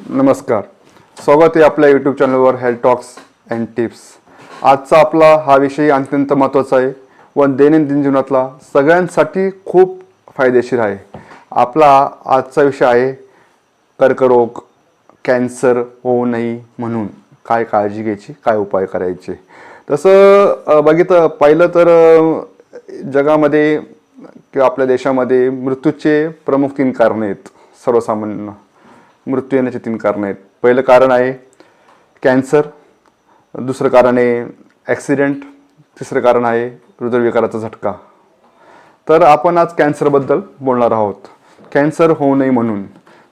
नमस्कार. स्वागत आहे आपल्या यूट्यूब चॅनलवर हेल्थ टॉक्स अँड टिप्स आजचा आपला हा विषय अत्यंत महत्त्वाचा आहे व दैनंदिन जीवनातला सगळ्यांसाठी खूप फायदेशीर आहे. आपला आजचा विषय आहे कर्करोग कॅन्सर होऊ नये म्हणून काय काळजी घ्यायची काय उपाय करायचे. तसं बघितलं पाहिलं तर जगामध्ये किंवा आपल्या देशामध्ये मृत्यूचे प्रमुख तीन कारणं आहेत सर्वसामान्य. मृत्यू येण्याचे तीन कारणं आहेत. पहिलं कारण आहे कॅन्सर दुसरं कारण आहे ॲक्सिडेंट तिसरं कारण आहे हृदयविकाराचा झटका. तर आपण आज कॅन्सरबद्दल बोलणार आहोत. कॅन्सर होऊ नये म्हणून.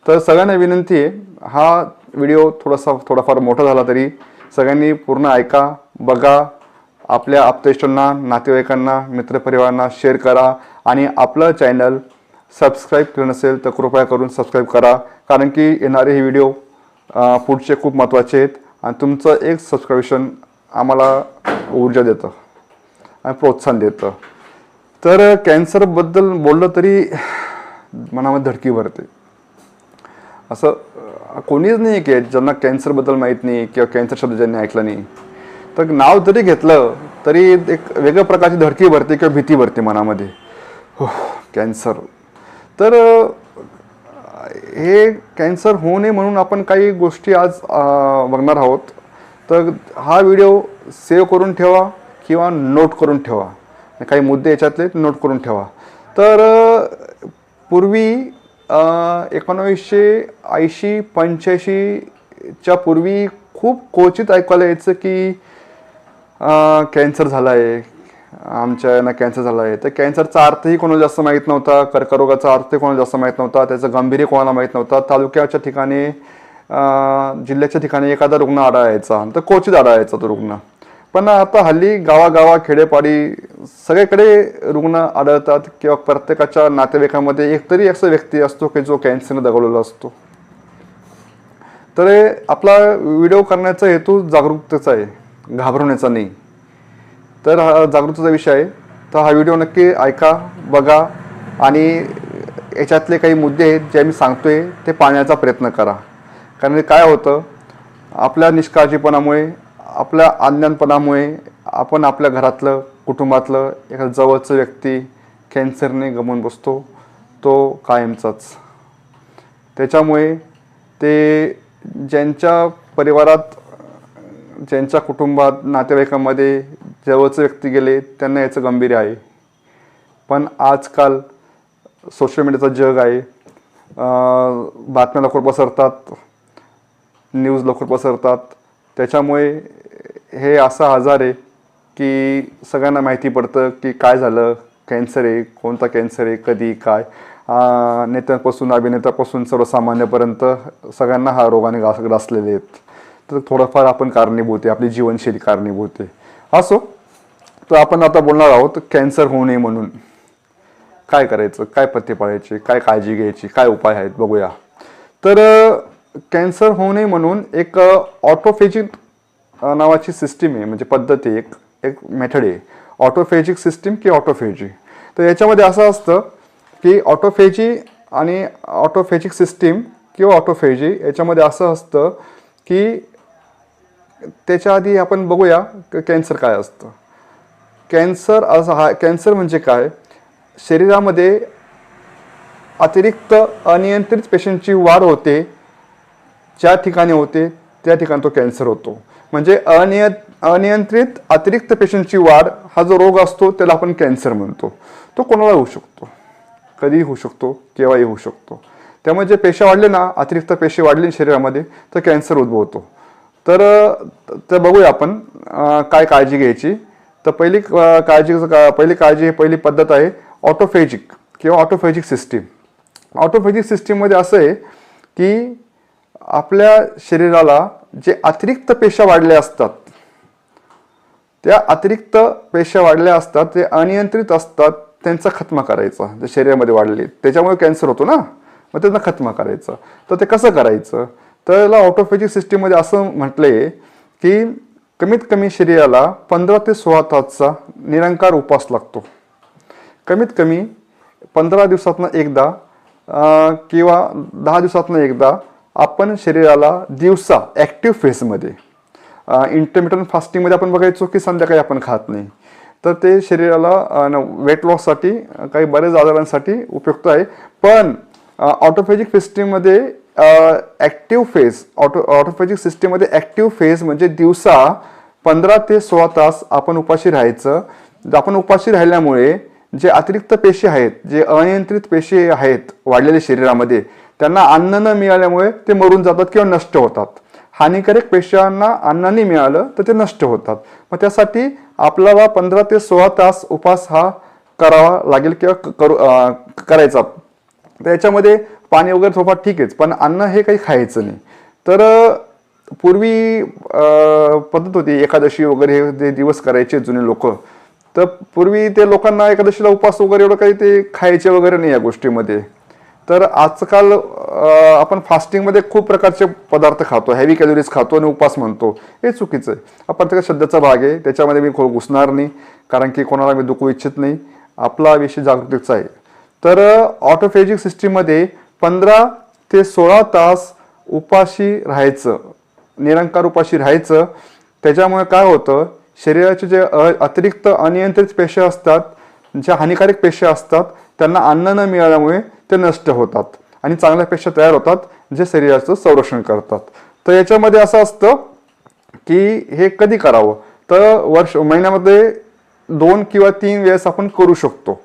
तर सगळ्यांना विनंती आहे हा व्हिडिओ थोडासा थोडाफार मोठा झाला तरी सगळ्यांनी पूर्ण ऐका बघा आपल्या आप्तेष्टांना नातेवाईकांना मित्रपरिवारांना शेअर करा आणि आपलं चॅनल सबस्क्राईब केलं नसेल तर कृपया करून सबस्क्राईब करा. कारण की येणारे हे व्हिडिओ पुढचे खूप महत्त्वाचे आहेत. आणि तुमचं एक सबस्क्रिप्शन आम्हाला ऊर्जा देतं. आणि प्रोत्साहन देतं. तर कॅन्सरबद्दल बोललं तरी मनामध्ये धडकी भरते. असं कोणीच नाही की ज्यांना कॅन्सरबद्दल माहीत नाही किंवा कॅन्सर शब्द ज्यांनी ऐकला नाही. तर नाव जरी घेतलं तरी एक वेगळ्या प्रकारची धडकी भरते किंवा भीती भरते मनामध्ये. हो कॅन्सर तर हे कॅन्सर होऊ नये म्हणून आपण काही गोष्टी आज बघणार आहोत. तर हा व्हिडिओ सेव्ह करून ठेवा किंवा नोट करून ठेवा. काही मुद्दे याच्यातले नोट करून ठेवा. तर पूर्वी एकोणावीसशे ऐंशी पंच्याऐंशीच्या पूर्वी खूप क्वचित ऐकायला यायचं की कॅन्सर झाला आहे आमच्या यांना कॅन्सर झाला आहे तर कॅन्सरचा अर्थही कोणाला जास्त माहीत नव्हता कर्करोगाचा अर्थही कोणाला जास्त माहीत नव्हता त्याचं गांभीर्य कोणाला माहीत नव्हता. तालुक्याच्या ठिकाणी जिल्ह्याच्या ठिकाणी एखादा रुग्ण आढळायचा. तर क्वचित आढळायचा तो रुग्ण. पण आता हल्ली गावागावा खेडेपाडी सगळीकडे रुग्ण आढळतात किंवा प्रत्येकाच्या नातेवाईकामध्ये एकतरी असा व्यक्ती असतो की जो कॅन्सरने दगवलेला असतो. तर आपला व्हिडिओ करण्याचा हेतू जागरूकतेचा आहे घाबरवण्याचा नाही. तर हा जागृतीचा विषय आहे. तर हा व्हिडिओ नक्की ऐका बघा आणि याच्यातले काही मुद्दे आहेत जे मी सांगतोय ते पाहण्याचा प्रयत्न करा. कारण काय होतं? आपल्या निष्काळजीपणामुळे आपल्या अज्ञानपणामुळे आपण आपल्या घरातलं कुटुंबातलं एखादं जवळचं व्यक्ती कॅन्सरने गमवून बसतो तो कायमचाच. त्याच्यामुळे ते ज्यांच्या परिवारात ज्यांच्या कुटुंबात नातेवाईकांमध्ये जवळचे व्यक्ती गेले त्यांना याचं गंभीर आहे. पण आजकाल सोशल मीडियाचं जग आहे. बातम्या लवकर पसरतात न्यूज लवकर पसरतात. त्याच्यामुळे हे असा आजार आहे की सगळ्यांना माहिती पडतं की काय झालं कॅन्सर आहे कोणता कॅन्सर आहे कधी काय. नेत्यांपासून अभिनेत्यापासून सर्वसामान्यपर्यंत सगळ्यांना हा रोगाने ग्रास ग्रासलेले आहेत. तर थोडंफार आपण कारणीभूत आहे आपली जीवनशैली कारणीभूत आहे. असो तर आपण आता बोलणार आहोत कॅन्सर होऊ नये म्हणून. काय करायचं काय पथ्य पाळायचे काय काळजी घ्यायची काय उपाय आहेत बघूया. तर कॅन्सर होऊ नये म्हणून एक ऑटोफेजिक नावाची सिस्टीम आहे म्हणजे पद्धती एक एक मेथड आहे. ऑटोफेजिक सिस्टीम की ऑटोफेजी. तर याच्यामध्ये असं असतं की ऑटोफेजी आणि ऑटोफेजिक सिस्टीम किंवा ऑटोफेजी याच्यामध्ये असं असतं की त्याच्या आधी आपण बघूया कॅन्सर काय असतं. कॅन्सर असं हा कॅन्सर म्हणजे काय? शरीरामध्ये अतिरिक्त अनियंत्रित पेशींची वाढ होते ज्या ठिकाणी होते त्या ठिकाणी तो कॅन्सर होतो. म्हणजे अनिय अनियंत्रित अतिरिक्त पेशींची वाढ हा जो रोग असतो त्याला आपण कॅन्सर म्हणतो. तो कोणाला होऊ शकतो? कधीही होऊ शकतो केव्हाही होऊ शकतो. त्यामुळे जे पेशा वाढले ना अतिरिक्त पेशी वाढली शरीरामध्ये तर कॅन्सर उद्भवतो. तर ते तर बघूया आपण काय काळजी घ्यायची. तर पहिली काळजी पहिली काळजी पहिली पद्धत आहे ऑटोफेजिक किंवा ऑटोफेजिक सिस्टीम. ऑटोफेजिक सिस्टीममध्ये असं आहे की आपल्या शरीराला जे अतिरिक्त पेशा वाढल्या असतात त्या अतिरिक्त पेशा वाढल्या असतात ते अनियंत्रित असतात त्यांचा खत्मा करायचा जे शरीरामध्ये वाढले. त्याच्यामुळे कॅन्सर होतो ना मग त्यांना खत्मा करायचं. तर ते कसं करायचं? तर याला ऑटोफेजिक सिस्टीममध्ये असं म्हटले की कमीत कमी शरीराला पंधरा ते सोळा तासचा निरंकार उपास लागतो. कमीत कमी पंधरा दिवसातनं एकदा किंवा दहा दिवसातनं एकदा आपण शरीराला दिवसा ॲक्टिव्ह फेसमध्ये इंटरमिटन फास्टिंगमध्ये आपण बघायचो की संध्याकाळी आपण खात नाही. तर ते शरीराला वेट लॉससाठी काही बरेच आजारांसाठी उपयुक्त आहे. पण ऑटोफेजिक सिस्टीममध्ये ॲक्टिव्ह फेज ऑटो ऑटोफॅजिक सिस्टीममध्ये ॲक्टिव्ह फेज म्हणजे दिवसा पंधरा ते सोळा तास आपण उपाशी राहायचं. आपण उपाशी राहिल्यामुळे जे अतिरिक्त पेशी आहेत जे अनियंत्रित पेशी आहेत वाढलेल्या शरीरामध्ये त्यांना अन्न न मिळाल्यामुळे ते मरून जातात किंवा नष्ट होतात. हानिकारक पेशांना अन्न नाही मिळालं तर ते नष्ट होतात. मग त्यासाठी आपल्याला पंधरा ते सोळा तास उपास हा करावा लागेल किंवा क- करू करायचा. तर याच्यामध्ये पाणी वगैरे थोडंफार ठीक आहेच पण अन्न हे काही खायचं नाही. तर पूर्वी पद्धत होती एकादशी वगैरे हे जे दिवस करायचे जुने लोक. तर पूर्वी ते लोकांना एकादशीला उपास वगैरे एवढं काही ते खायचे वगैरे नाही या गोष्टीमध्ये. तर आजकाल आपण फास्टिंगमध्ये खूप प्रकारचे पदार्थ खातो हॅवी कॅलरीज खातो आणि उपास म्हणतो. हे चुकीचं आहे. हा प्रत्येक श्रद्धेचा भाग आहे. त्याच्यामध्ये मी खो घुसणार नाही कारण की कोणाला मी दुखू इच्छित नाही. आपला विषय जागृतीचा आहे. तर ऑटोफेजिक सिस्टीममध्ये पंधरा ते सोळा तास उपाशी राहायचं निरंकार उपाशी राहायचं. त्याच्यामुळे काय होतं शरीराचे जे अ- अतिरिक्त अनियंत्रित पेशी असतात ज्या हानिकारक पेशी असतात त्यांना अन्न न मिळाल्यामुळे ते नष्ट होतात आणि चांगल्या पेशा तयार होतात जे शरीराचं संरक्षण करतात. तर याच्यामध्ये असं असतं की हे कधी करावं? तर वर्ष महिन्यामध्ये दोन किंवा तीन वेळेस आपण करू शकतो.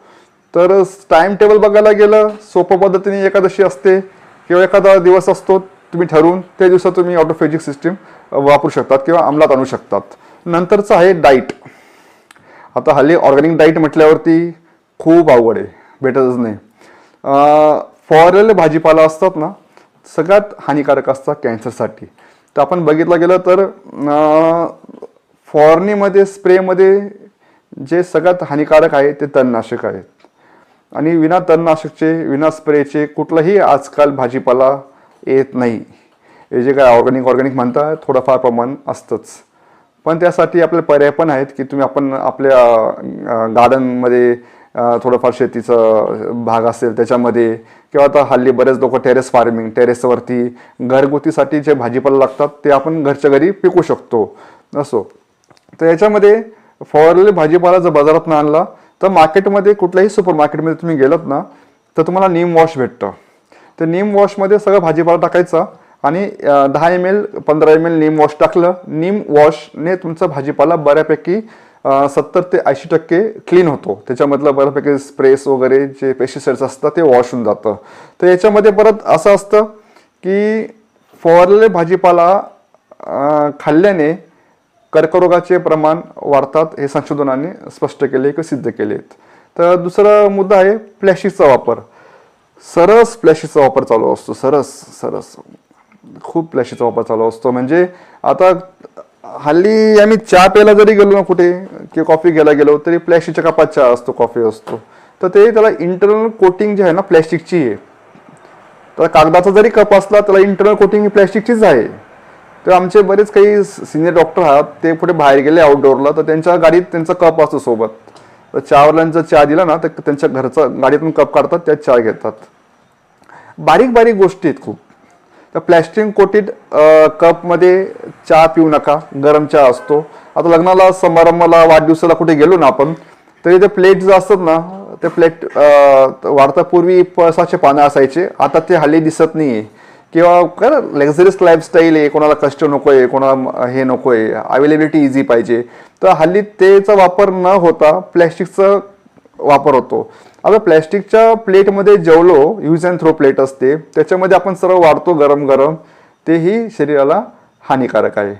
तर टाइम टेबल बघायला गेलं सोप्या पद्धतीने एकादशी असते किंवा एखादा दिवस असतो तुम्ही ठरवून त्या दिवसात तुम्ही ऑटोफेजिक सिस्टीम वापरू शकतात किंवा अंमलात आणू शकतात. नंतरचं आहे डाईट आता हल्ली ऑर्गॅनिक डाईट म्हटल्यावरती खूप आवड आहे भेटतच नाही. फॉरेल भाजीपाला असतात ना सगळ्यात हानिकारक असतात कॅन्सरसाठी. तर आपण बघितलं गेलं तर फॉरनीमध्ये स्प्रेमध्ये जे सगळ्यात हानिकारक आहे ते तणनाशक आहेत आणि विना तणनाशकचे विना स्प्रेचे कुठलाही आजकाल भाजीपाला येत नाही. हे जे काय ऑर्गॅनिक ऑर्गॅनिक म्हणता थोडंफार प्रमाण असतंच. पण त्यासाठी आपले पर्याय पण आहेत की तुम्ही आपण आपल्या गार्डनमध्ये थोडंफार शेतीचं भाग असेल त्याच्यामध्ये किंवा आता हल्ली बरेच लोक टेरेस फार्मिंग टेरेसवरती घरगुतीसाठी जे भाजीपाला लागतात ते आपण घरच्या घरी पिकू शकतो. असो. तर याच्यामध्ये फवारलेले भाजीपाला जर बाजारात आणला तर मार्केटमध्ये कुठल्याही सुपर मार्केटमध्ये तुम्ही गेलात ना तर तुम्हाला नीम वॉश भेटतं. तर नीम वॉशमध्ये सगळं भाजीपाला टाकायचा आणि दहा एम एल पंधरा एम एल नीम वॉश टाकलं. नीम वॉशने तुमचा भाजीपाला बऱ्यापैकी सत्तर ते ऐंशी टक्के क्लीन होतो. त्याच्यामधलं बऱ्यापैकी स्प्रेस वगैरे जे पेस्टिसाइड्स असतात ते वॉश होऊन जातं. तर याच्यामध्ये परत असं असतं की फवारलेले भाजीपाला खाल्ल्याने कर्करोगाचे प्रमाण वाढतात हे संशोधनाने स्पष्ट केले किंवा सिद्ध केलेत. तर दुसरा मुद्दा आहे प्लॅस्टिकचा वापर. सरस प्लॅस्टिकचा वापर चालू असतो. सरस सरस. खूप प्लॅस्टिकचा वापर चालू असतो. म्हणजे आता हल्ली आम्ही चहा प्यायला जरी गेलो ना कुठे किंवा कॉफी घ्यायला गेलो तरी प्लॅस्टिकच्या कपात चहा असतो कॉफी असतो. तर ते त्याला इंटरनल कोटिंग जे आहे ना प्लॅस्टिकची आहे. तर कागदाचा जरी कप असला त्याला इंटरनल कोटिंग ही प्लॅस्टिकचीच आहे. तर आमचे बरेच काही सिनियर डॉक्टर आहात ते पुढे बाहेर गेले आउटडोअरला तर त्यांच्या गाडीत त्यांचा कप असतो सोबत. तर चहावाल्यांचा चहा दिला ना तर त्यांच्या घरचा गाडीतून कप काढतात त्यात चहा घेतात. बारीक बारीक गोष्टी आहेत खूप. तर प्लॅस्टिक कोटीड कपमध्ये चहा पिऊ नका गरम चहा असतो. आता लग्नाला समारंभाला वाढदिवसाला कुठे गेलो ना आपण तरी ते प्लेट जे असतात ना ते प्लेट वाढतापूर्वी पळसाचे पानं असायचे. आता ते हल्ली दिसत नाही आहे किंवा काय लक्झरियस लाईफस्टाईल आहे कोणाला कष्ट नको आहे कोणाला हे नको आहे अवेलेबिलिटी इझी पाहिजे. तर हल्ली तेचा वापर न होता प्लॅस्टिकचा वापर होतो. आता प्लॅस्टिकच्या प्लेटमध्ये जेवलो यूज अँड थ्रो प्लेट असते त्याच्यामध्ये आपण सर्व वाढतो गरम गरम तेही शरीराला हानिकारक आहे.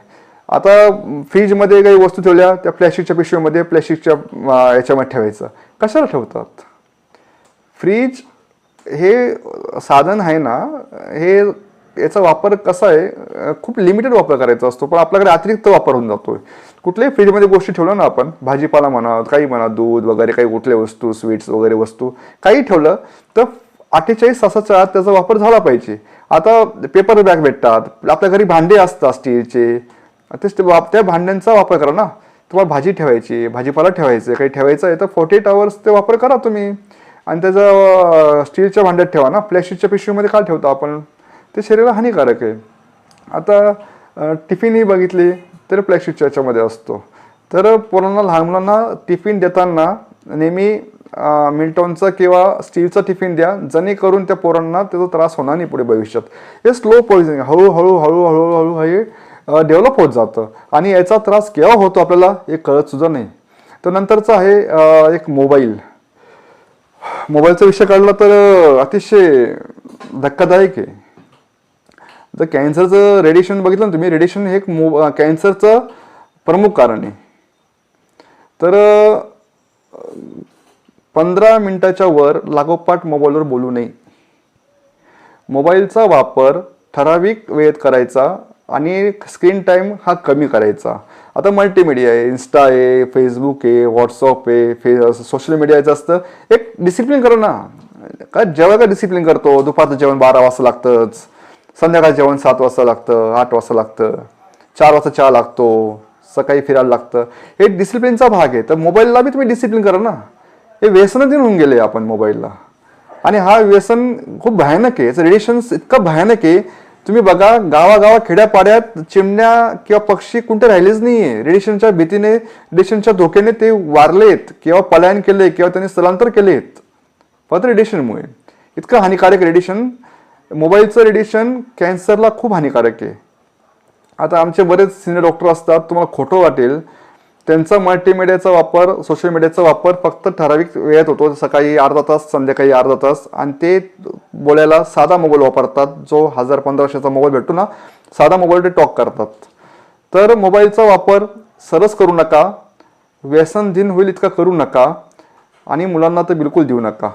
आता फ्रीजमध्ये काही वस्तू ठेवल्या त्या प्लॅस्टिकच्या पिशवीमध्ये प्लॅस्टिकच्या याच्यामध्ये ठेवायचं. कशाला ठेवतात? फ्रीज हे साधन आहे ना हे याचा वापर कसा आहे खूप लिमिटेड वापर करायचा असतो पण आपल्याकडे अतिरिक्त वापर होऊन जातो कुठल्याही फ्रीजमध्ये गोष्टी ठेवलं ना आपण भाजीपाला म्हणा काही म्हणा दूध वगैरे काही कुठल्या वस्तू स्वीट्स वगैरे वस्तू काही ठेवलं तर अठ्ठेचाळीस तासाच्या आत त्याचा वापर झाला पाहिजे. आता पेपर बॅग भेटतात आपल्या घरी भांडे असतात स्टीलचे तेच ते त्या भांड्यांचा वापर करा ना. तुम्हाला भाजी ठेवायची भाजीपाला ठेवायचं काही ठेवायचं आहे तर फोर्टी एट आवर्स ते वापर करा तुम्ही. आणि त्याचं स्टीलच्या भांड्यात ठेवा ना. प्लॅस्टिकच्या पिशवीमध्ये काय ठेवतो आपण. ते शरीराला हानिकारक आहे. आता टिफिनही बघितली तर प्लॅस्टिकच्या याच्यामध्ये असतो. तर पोरांना लहान मुलांना टिफिन देताना नेहमी अ, मिल्टॉनचं किंवा स्टीलचं टिफिन द्या. जेणेकरून त्या पोरांना त्याचा त्रास होणार नाही पुढे भविष्यात. हे स्लो पॉइझनिंग हळूहळू हळूहळू हळूहळू हे डेव्हलप होत जातं. आणि याचा त्रास केव्हा होतो आपल्याला हे कळत सुद्धा नाही. तर नंतरचं आहे एक मोबाईल मोबाईलचा विषय काढला तर अतिशय धक्कादायक आहे. जर कॅन्सरचं रेडिएशन बघितलं ना तुम्ही रेडिएशन हे एक मो कॅन्सरचं प्रमुख कारण आहे. तर पंधरा मिनिटाच्या वर लागोपाठ मोबाईलवर बोलू नये. मोबाईलचा वापर ठराविक वेळेत करायचा आणि स्क्रीन टाईम हा कमी करायचा. आता मल्टीमीडिया आहे इन्स्टा आहे फेसबुक आहे व्हॉट्सअप आहे फे सोशल मीडियाचं असतं एक डिसिप्लिन करो ना. का जेव्हा का डिसिप्लिन करतो? दुपारचं जेवण बारा वाजता लागतंच. संध्याकाळ जेवण सात वाजता लागतं आठ वाजता लागतं. चार वाजता चहा लागतो. सकाळी फिरायला लागतं. हे डिसिप्लिनचा भाग आहे. तर मोबाईलला बी तुम्ही डिसिप्लिन करा ना. हे व्यसनच होऊन गेले आपण मोबाईलला आणि हा व्यसन खूप भयानक आहे. याचं रेडिएशन इतकं भयानक आहे. तुम्ही बघा गावागावा खेड्यापाड्यात चिमण्या किंवा पक्षी कुठे राहिलेच नाहीये. रेडिएशनच्या भीतीने रेडिएशनच्या धोक्याने ते वारलेत किंवा पलायन केले किंवा त्यांनी स्थलांतर केलेत. फक्त रेडिएशनमुळे इतकं हानिकारक रेडिएशन मोबाईलचं रेडिएशन कॅन्सरला खूप हानिकारक आहे. आता आमचे बरेच सिनियर डॉक्टर असतात तुम्हाला खोटं वाटेल त्यांचा मल्टीमीडियाचा वापर सोशल मीडियाचा वापर फक्त ठराविक वेळेत होतो. सकाळी अर्धा तास संध्याकाळी अर्धा तास. आणि ते बोलायला साधा मोबाईल वापरतात जो हजार पंधराशेचा मोबाईल भेटतो ना साधा मोबाईल ते टॉक करतात. तर मोबाईलचा वापर सरस करू नका. व्यसन दिन होईल इतका करू नका. आणि मुलांना तर बिलकुल देऊ नका.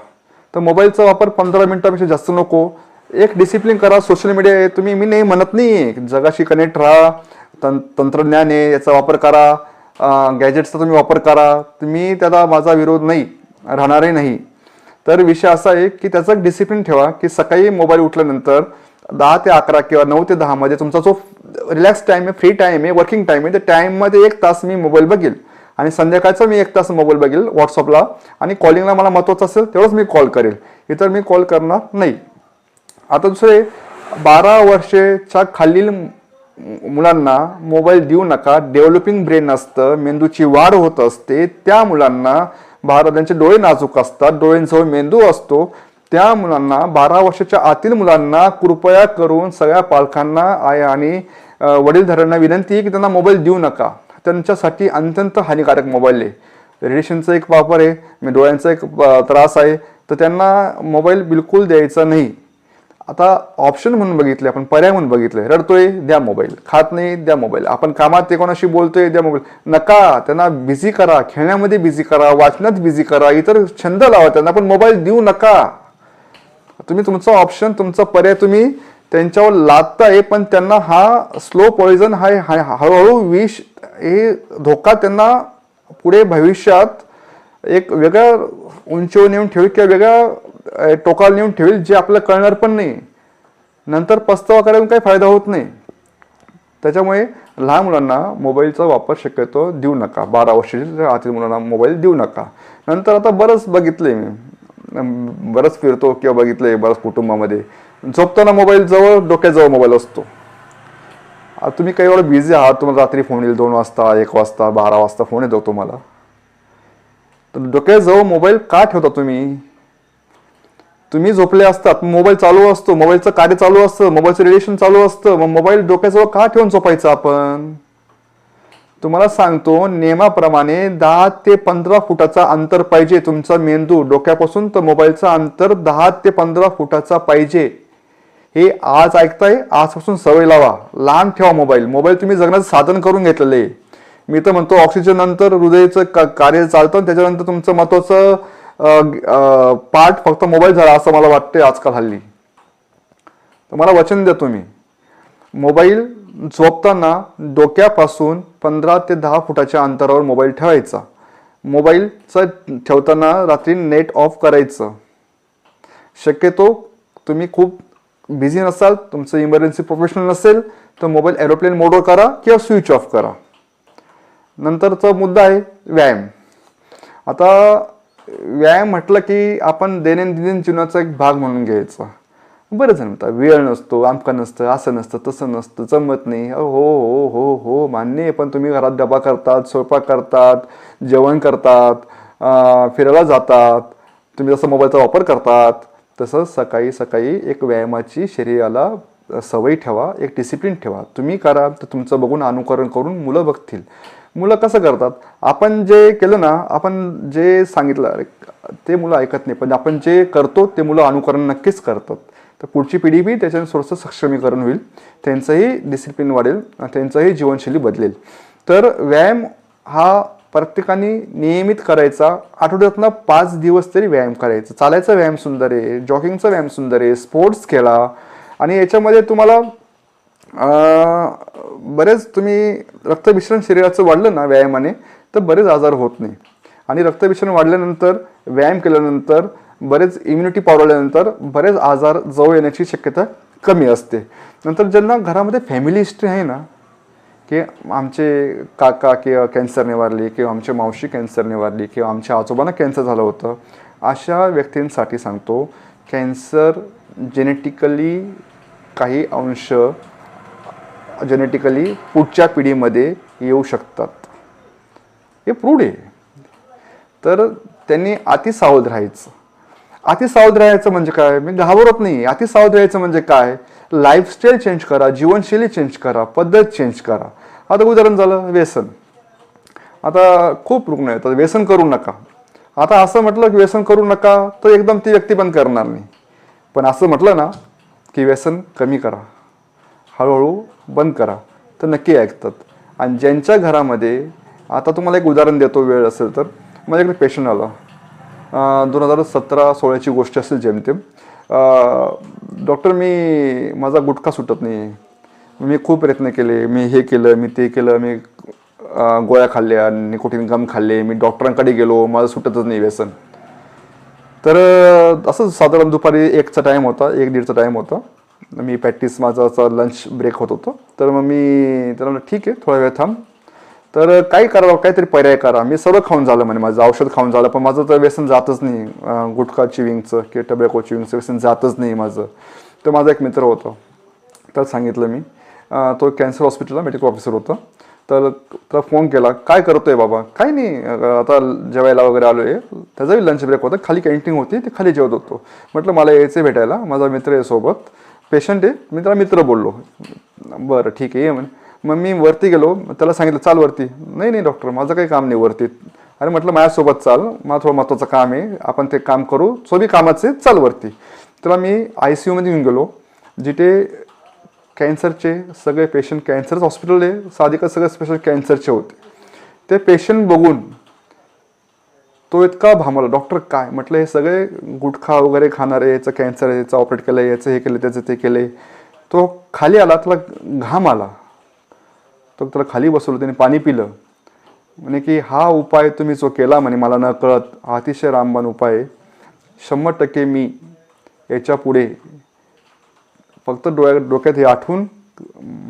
तर मोबाईलचा वापर पंधरा मिनिटापेक्षा जास्त नको. एक डिसिप्लिन करा. सोशल मीडिया आहे तुम्ही मी नाही म्हणत नाही जगाशी कनेक्ट राहा. तं तंत्रज्ञान आहे याचा वापर करा. गॅजेट्सचा तुम्ही वापर करा. तुम्ही त्याला माझा विरोध नाही राहणारही नाही. तर विषय असा आहे की त्याचा डिसिप्लिन ठेवा की सकाळी मोबाईल उठल्यानंतर दहा ते अकरा किंवा नऊ ते दहामध्ये तुमचा जो रिलॅक्स टाईम आहे फ्री टाईम आहे वर्किंग टाईम आहे त्या टाईममध्ये एक तास मी मोबाईल बघेल. आणि संध्याकाळचा मी एक तास मोबाईल बघेल व्हॉट्सअपला आणि कॉलिंगला मला महत्त्वाचं असेल तेवढंच मी कॉल करेल. इतर मी कॉल करणार नाही. आता दुसरे बारा वर्षाच्या खालील मुलांना मोबाईल देऊ नका. डेव्हलपिंग ब्रेन असतं मेंदूची वाढ होत असते. त्या मुलांना बारा त्यांचे डोळे नाजूक असतात. डोळ्यांसह मेंदू असतो. त्या मुलांना बारा वर्षाच्या आतील मुलांना कृपया करून सगळ्या पालकांना आय आणि वडीलधाऱ्यांना विनंती आहे की त्यांना मोबाईल देऊ नका. त्यांच्यासाठी अत्यंत हानिकारक मोबाईल आहे. रेडिएशनचा एक वापर आहे. म्हणजे डोळ्यांचा एक त्रास आहे. तर त्यांना मोबाईल बिलकुल द्यायचा नाही. आता ऑप्शन म्हणून बघितले आपण पर्याय म्हणून बघितले. रडतोय द्या मोबाईल खात नाही द्या मोबाईल आपण कामात ते कोणाशी बोलतोय द्या मोबाईल नका त्यांना बिझी करा. खेळण्यामध्ये बिझी करा वाचण्यात बिझी करा. इतर छंद लावा त्यांना पण मोबाईल देऊ नका. तुम्ही तुमचा ऑप्शन तुमचा पर्याय तुम्ही त्यांच्यावर लादताय पण त्यांना हा स्लो पॉइझन हा हळूहळू विष हे धोका त्यांना पुढे भविष्यात एक वेगळ्या उंचीवर नेऊन ठेवी किंवा वेगळ्या टोकाला नेऊन ठेवेल जे आपल्याला कळणार पण नाही. नंतर पस्तावा करायला काही फायदा होत नाही. त्याच्यामुळे लहान मुलांना मोबाईलचा वापर शक्यतो देऊ नका. बारा वर्षाच्या आतील मुलांना मोबाईल देऊ नका. नंतर आता बरंच बघितलंय मी. बरंच फिरतो किंवा बघितलंय बरंच कुटुंबामध्ये. झोपताना मोबाईल जवळ डोक्याजवळ मोबाईल असतो. तुम्ही काही वेळा बिझी आहात तुम्हाला रात्री फोन येईल दोन वाजता एक वाजता बारा वाजता फोन येतो तुम्हाला. तर डोक्याजवळ मोबाईल का ठेवता तुम्ही? तुम्ही झोपले असतात मोबाईल चालू असतो मोबाईलचं कार्य चालू असतं मोबाईलचं रेडिएशन चालू असतं मग मोबाईल डोक्याजवळ का ठेवून झोपायचं आपण? तुम्हाला सांगतो नियमाप्रमाणे दहा ते पंधरा फुटाचा अंतर पाहिजे तुमचा मेंदू. डोक्यापासून तर मोबाईलचं अंतर दहा ते पंधरा फुटाचा पाहिजे. हे आज ऐकताय आजपासून सवय लावा. लहान ठेवा मोबाईल. मोबाईल तुम्ही जगण्याचं साधन करून घेतलेलं आहे. मी तर म्हणतो ऑक्सिजन नंतर हृदयाचं का- कार्य चालतं त्याच्यानंतर तुमचं महत्वाचं पार्ट फक्त मोबाईल झाला असं मला वाटते आजकाल हल्ली. तर मला वचन द्या तुम्ही. मोबाईल झोपताना डोक्यापासून पंधरा ते दहा फुटाच्या अंतरावर मोबाईल ठेवायचा. मोबाईलचं ठेवताना रात्री नेट ऑफ करायचं. शक्यतो तुम्ही खूप बिझी नसाल तुमचं इमर्जन्सी प्रोफेशनल नसेल तर मोबाईल एरोप्लेन मोडवर करा किंवा स्विच ऑफ करा. नंतरचा मुद्दा आहे व्यायाम. आता व्यायाम म्हटलं की आपण दैनंदिन जीवनाचा एक भाग म्हणून घ्यायचा. बरं जण म्हणतात वेळ नसतो आमका नसतं असं नसतं तसं नसतं जमत नाही. अहो, हो हो हो हो मान्य आहे पण तुम्ही घरात डबा करतात स्वयंपाक करतात जेवण करतात फिरायला जातात तुम्ही जसं मोबाईलचा वापर करतात तसं सकाळी सकाळी एक व्यायामाची शरीराला सवय ठेवा एक डिसिप्लिन ठेवा. तुम्ही करा तर तुमचं बघून अनुकरण करून मुलं बघतील. मुलं कसं करतात? आपण जे केलं ना आपण जे सांगितलं अरे, ते मुलं ऐकत नाही. पण आपण जे करतो ते मुलं अनुकरण नक्कीच करतात. तर पुढची पिढी बी त्याच्याने थोडंसं सक्षमीकरण होईल. त्यांचंही डिसिप्लिन वाढेल त्यांचंही जीवनशैली बदलेल. तर व्यायाम हा प्रत्येकाने नियमित करायचा. आठवड्यातनं पाच दिवस तरी व्यायाम करायचा. चालायचा व्यायाम सुंदर आहे जॉगिंगचा व्यायाम सुंदर आहे स्पोर्ट्स खेळा. आणि याच्यामध्ये तुम्हाला बरेच तुम्ही रक्तभिसरण शरीराचं वाढलं ना व्यायामाने तर बरेच आजार होत नाही. आणि रक्तभिसरण वाढल्यानंतर व्यायाम केल्यानंतर बरेच इम्युनिटी पॉवर आल्यानंतर बरेच आजार जवळ येण्याची शक्यता कमी असते. नंतर ज्यांना घरामध्ये फॅमिली हिस्ट्री आहे ना की आमचे काका किंवा कॅन्सरने वारली किंवा आमची मावशी कॅन्सरने वारली किंवा आमच्या आजोबांना कॅन्सर झालं होतं अशा व्यक्तींसाठी सांगतो कॅन्सर जेनेटिकली काही अंश जेनेटिकली पुढच्या पिढीमध्ये येऊ शकतात. हे प्रूढ आहे. तर त्यांनी अति सावध राहायचं. अति सावध राहायचं म्हणजे काय? मी घाबरत नाही. अति सावध राहायचं म्हणजे काय? लाईफस्टाईल चेंज करा जीवनशैली चेंज करा पद्धत चेंज करा. आता उदाहरण झालं व्यसन. आता खूप रुग्ण आहेत. व्यसन करू नका. आता असं म्हटलं की व्यसन करू नका तर एकदम ती व्यक्ती पण करणार नाही. पण असं म्हटलं ना की व्यसन कमी करा. हळूहळू बंद करा. तर नक्की ऐकतात. आणि ज्यांच्या घरामध्ये आता तुम्हाला एक उदाहरण देतो वेळ असेल तर. माझ्याकडे पेशंट आला. दोन हजार सतरा सोळाची गोष्ट असेल जेमतेम. डॉक्टर मी माझा गुटखा सुटत नाही. मी खूप प्रयत्न केले. मी हे केलं मी ते केलं मी गोळ्या खाल्ल्या निकोटीन गम खाल्ले मी डॉक्टरांकडे गेलो माझं सुटतच नाही व्यसन. तर असं साधारण दुपारी एकचा टाईम होता एक दीडचा टाईम होता. मी प्रॅक्टिस माझा असा लंच ब्रेक होत होतो. तर मग मी त्याला म्हणलं, ठीक आहे थोडा वेळ थांब. तर काही करावं काहीतरी पर्याय करा. मी सर्व खाऊन झालं म्हणे माझं औषध खाऊन झालं. पण माझं तर व्यसन जातच नाही. गुटखा चिविंगचं किंवा टबॅको चिविंगचं व्यसन जातच नाही माझं. तर माझा एक मित्र होता. तर सांगितलं मी. तो कॅन्सर हॉस्पिटलला मेडिकल ऑफिसर होता. तर त्याला फोन केला काय करतोय बाबा? काही नाही. आता जेवायला वगैरे आलो आहे त्याचाही लंच ब्रेक होता. खाली कॅन्टीन होती. ते खाली जेवत होतो. म्हटलं मला यायचं भेटायला. माझा मित्र आहे सोबत. पेशंट आहे. मी त्याला मित्र बोललो. बरं ठीक आहे ये म्हणे. मग मी वरती गेलो. त्याला सांगितलं चाल वरती. नाही नाही डॉक्टर माझं काही काम नाही वरती. अरे म्हटलं माझ्यासोबत चाल. मला थोडं महत्त्वाचं काम आहे. आपण ते काम करू. सोबी कामाचे चाल वरती. त्याला मी आय सी यूमध्ये घेऊन गेलो. जिथे कॅन्सरचे सगळे पेशंट कॅन्सरच हॉस्पिटल आहे. साधिकच सगळे स्पेशल कॅन्सरचे होते. ते पेशंट बघून तो इतका भांबला डॉक्टर काय? म्हटलं हे सगळे गुटखा वगैरे खाणारे याचं कॅन्सर आहे याचं ऑपरेट केलं याचं हे केलं त्याचं ते केले तो खाली आला त्याला घाम आला. तो त्याला खाली बसवलं त्याने पाणी पिलं. म्हणे की हा उपाय तुम्ही जो केला म्हणे मला न कळत हा अतिशय रामबाण उपाय शंभर टक्के मी याच्यापुढे फक्त डोळ्या डोक्यात हे आठवून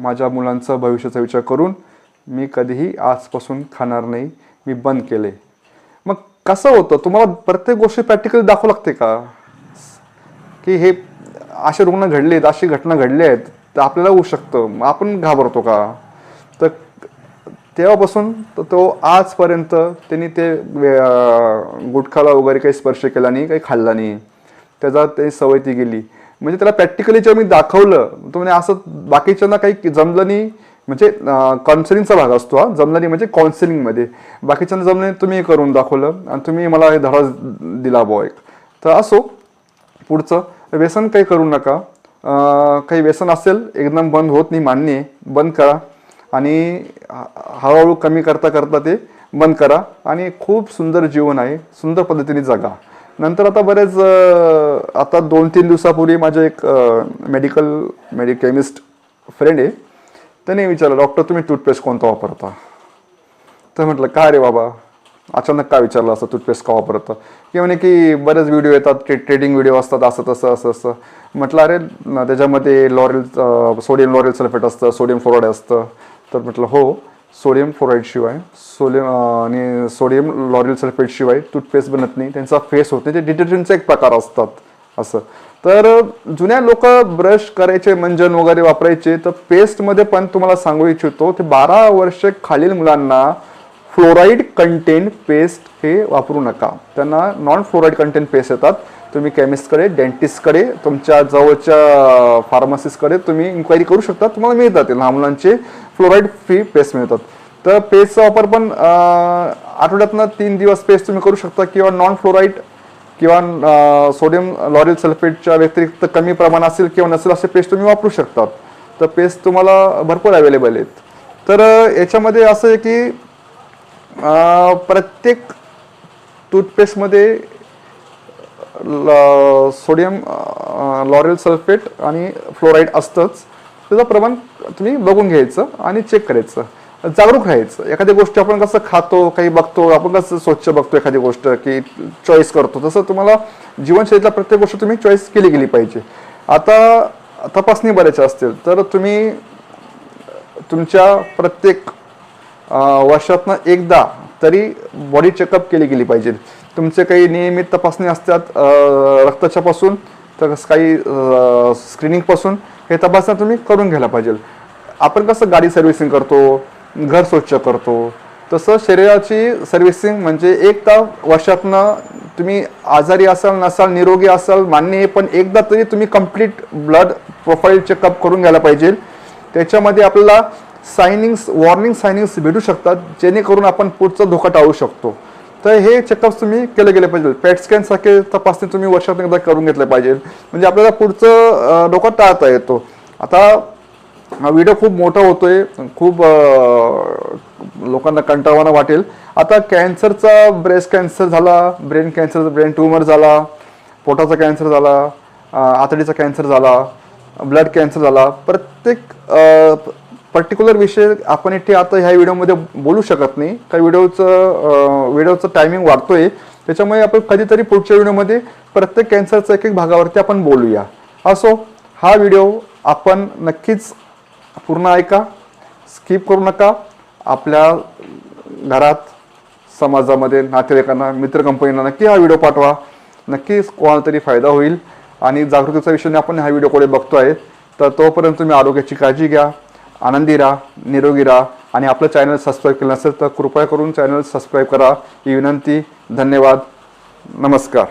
माझ्या मुलांचा भविष्याचा विचार करून मी कधीही आजपासून खाणार नाही. मी बंद केले कसं होतं? तुम्हाला प्रत्येक गोष्टी प्रॅक्टिकली दाखवू लागते का? की हे असे रुग्ण घडले आहेत अशी घटना घडली आहेत तर आपल्याला होऊ शकतं. मग आपण घाबरतो का? तर तेव्हापासून तर तो आजपर्यंत त्यांनी ते गुटखाला वगैरे काही स्पर्श केला नाही काही खाल्ला नाही. त्याचा ते सवय ती गेली. म्हणजे त्याला प्रॅक्टिकली जेव्हा मी दाखवलं तर म्हणजे असं बाकीच्यांना काही जमलं नाही म्हणजे काउन्सिलिंगचा भाग असतो हा. जमलं म्हणजे काउन्सिलिंगमध्ये बाकीच्यांना जमलं तुम्ही करून दाखवलं आणि तुम्ही मला हे धडा दिला बो एक. तर असो पुढचं व्यसन काही करू नका. काही व्यसन असेल एकदम बंद होत नाही मान्य आहे. बंद करा. आणि हळूहळू कमी करता करता ते बंद करा. आणि खूप सुंदर जीवन आहे. सुंदर पद्धतीने जगा. नंतर आता बरेच आता दोन तीन दिवसापूर्वी माझे एक मेडिकल मेडिकेमिस्ट फ्रेंड आहे. त्याने विचारलं डॉक्टर तुम्ही टूथपेस्ट कोणता वापरता? तर म्हटलं काय रे बाबा अचानक का विचारलं असं टूथपेस्ट का वापरतं? की म्हणे की बरेच व्हिडिओ येतात ट्रे ट्रेडिंग व्हिडिओ असतात असं तसं असं असं. म्हटलं अरे त्याच्यामध्ये लॉरेल सोडियम लॉरेल सल्फेट असतं सोडियम फ्लोराईड असतं. तर म्हटलं हो सोडियम फ्लोराईड शिवाय सोडियम आणि सोडियम लॉरेल सल्फेट शिवाय टूथपेस्ट बनत नाही. त्यांचा फेस होत नाही ते डिटर्जंटचा एक प्रकार असतात. असं. तर जुन्या लोक ब्रश करायचे मंजन वगैरे वापरायचे तर पेस्टमध्ये पण तुम्हाला सांगू इच्छितो ते बारा वर्षे खालील मुलांना फ्लोराईड कंटेंट पेस्ट हे वापरू नका. त्यांना नॉन फ्लोराईड कंटेंट पेस्ट येतात. तुम्ही केमिस्टकडे डेंटिस्टकडे तुमच्या जवळच्या फार्मसिस्टकडे तुम्ही इन्क्वायरी करू शकता तुम्हाला मिळतात ते लहान मुलांचे फ्लोराईड फ्री पेस्ट मिळतात. तर पेस्टचा वापर पण आठवड्यातनं तीन दिवस पेस्ट तुम्ही करू शकता किंवा नॉन फ्लोराईड किंवा सोडियम लॉरेल सल्फेटच्या व्यतिरिक्त कमी प्रमाण असेल किंवा नसेल असे पेस्ट तुम्ही वापरू शकतात. तर पेस्ट तुम्हाला भरपूर अवेलेबल आहेत. तर याच्यामध्ये असं आहे की प्रत्येक टूथपेस्टमध्ये सोडियम लॉरेल सल्फेट आणि फ्लोराईड असतंच. त्याचं प्रमाण तुम्ही बघून घ्यायचं आणि चेक करायचं. जागरूक राहायचं. एखादी गोष्ट आपण कसं खातो काही बघतो आपण कसं स्वच्छ बघतो एखादी गोष्ट की चॉईस करतो तसं तुम्हाला जीवनशैलीतल्या प्रत्येक गोष्ट तुम्ही चॉईस केली गेली पाहिजे. आता तपासणी बऱ्याच असतील तर तुम्ही तुमच्या प्रत्येक वर्षातनं एकदा तरी बॉडी चेकअप केली गेली पाहिजे. तुमचे काही नियमित तपासणी असतात रक्ताच्यापासून तर काही स्क्रीनिंगपासून हे तपासण्या तुम्ही करून घ्यायला पाहिजे. आपण कसं गाडी सर्व्हिसिंग करतो घर स्वच्छ करतो. तसं शरीराची सर्व्हिसिंग म्हणजे एकदा वर्षातनं तुम्ही आजारी असाल नसाल निरोगी असाल मान्य हे पण एकदा तरी तुम्ही कंप्लीट ब्लड प्रोफाईल चेकअप करून घ्यायला पाहिजे. त्याच्यामध्ये आपल्याला सायनिंग्स वॉर्निंग सायनिंग्स भेटू शकतात जेणेकरून आपण पुढचा धोका टाळू शकतो. तर हे चेकअप्स तुम्ही केले गेले पाहिजे. पॅट स्कॅनसारखे तपासणी तुम्ही वर्षात एकदा करून घेतले पाहिजे. म्हणजे आपल्याला पुढचं धोका टाळता येतो. आता हा व्हिडिओ खूप मोठा होतोय खूप लोकांना कंटाळवाना वाटेल. आता कॅन्सरचा ब्रेस्ट कॅन्सर झाला ब्रेन कॅन्सर ब्रेन ट्युमर झाला पोटाचा कॅन्सर झाला आतडीचा कॅन्सर झाला ब्लड कॅन्सर झाला प्रत्येक पर्टिक्युलर विषय आपण इथे आता ह्या व्हिडिओमध्ये बोलू शकत नाही. तर व्हिडिओचं व्हिडिओचं टायमिंग वाढतोय. त्याच्यामुळे आपण कधीतरी पुढच्या व्हिडिओमध्ये प्रत्येक कॅन्सरचा एक एक भागावरती आपण बोलूया. असो हा व्हिडिओ आपण नक्कीच पूर्ण ऐका स्किप करू नका. आपल्या घरात समाजामध्ये नातेवाईकांना मित्र कंपनीला नक्की हा व्हिडिओ पाठवा. नक्कीच कोणाला तरी फायदा होईल. आणि जागृतीचा विषयाने आपण हा व्हिडिओकडे बघतो आहे. तर तोपर्यंत तुम्ही आरोग्याची काळजी घ्या. आनंदी राहा निरोगी राहा. आणि आपलं चॅनल सबस्क्राईब केलं नसेल तर कृपया करून चॅनल सबस्क्राईब करा. ही विनंती. धन्यवाद. नमस्कार.